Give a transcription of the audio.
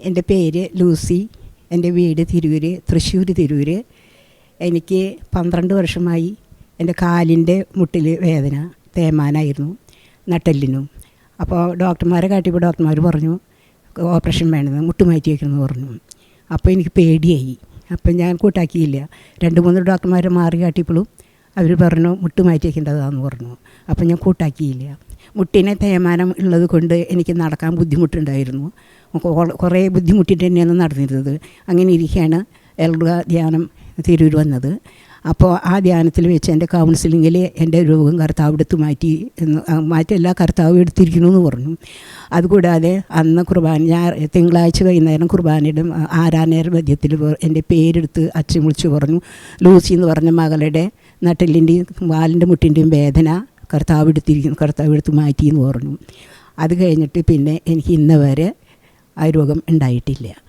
എന്റെ പേര് ലൂസി. എന്റെ വീട് തിരൂര് തൃശ്ശൂർ തിരൂര്. എനിക്ക് പന്ത്രണ്ട് വർഷമായി എന്റെ കാലിന്റെ മുട്ടിൽ വേദന തേമാനായിരുന്നു നട്ടെല്ലിനും. അപ്പോൾ ഡോക്ടർമാരെ കാട്ടിയപ്പോൾ ഡോക്ടർമാർ പറഞ്ഞു ഓപ്പറേഷൻ വേണമെന്ന് മുട്ട് മാറ്റി വയ്ക്കണമെന്ന് പറഞ്ഞു. അപ്പോൾ എനിക്ക് പേടിയായി. അപ്പം ഞാൻ കൂട്ടാക്കിയില്ല. രണ്ട് മൂന്ന് ഡോക്ടർമാരെ മാറി കാട്ടിയപ്പോഴും അവർ പറഞ്ഞു മുട്ട് മാറ്റി വയ്ക്കേണ്ടതാണെന്ന് പറഞ്ഞു. അപ്പം ഞാൻ കൂട്ടാക്കിയില്ല. മുട്ടിനെ തേയ്മാനം ഉള്ളത് കൊണ്ട് എനിക്ക് നടക്കാൻ ബുദ്ധിമുട്ടുണ്ടായിരുന്നു. കുറേ ബുദ്ധിമുട്ടിട്ട് തന്നെയാണ് നടന്നിരുന്നത്. അങ്ങനെ ഇരിക്കുകയാണ് എൽഡ ധ്യാനം തിരൂർ വന്നത്. അപ്പോൾ ആ ധ്യാനത്തിൽ വെച്ച് എന്റെ കൗൺസിലിങ്ങിൽ എന്റെ രോഗം കർത്താവ് എടുത്ത് മാറ്റി എന്ന് മാറ്റല്ല കർത്താവ് എടുത്തിരിക്കുന്നു എന്ന് പറഞ്ഞു. അതുകൂടാതെ അന്ന് കുർബാന ഞാൻ തിങ്കളാഴ്ച വൈകുന്നേരം കുർബാനയുടെ ആരാനേര മധ്യത്തിൽ എന്റെ പേരെടുത്ത് അച്ഛൻ വിളിച്ചു പറഞ്ഞു. ലൂസി എന്ന് പറഞ്ഞ മകളുടെ നട്ടലിന്റെയും വാലിന്റെ മുട്ടിന്റെയും വേദന കർത്താവ് എടുത്തിരിക്കുന്നു കർത്താവ് എടുത്ത് മാറ്റി എന്ന് പറഞ്ഞു. അത് കഴിഞ്ഞിട്ട് പിന്നെ എനിക്ക് ഇന്ന് വരെ ആ രോഗം ഉണ്ടായിട്ടില്ല.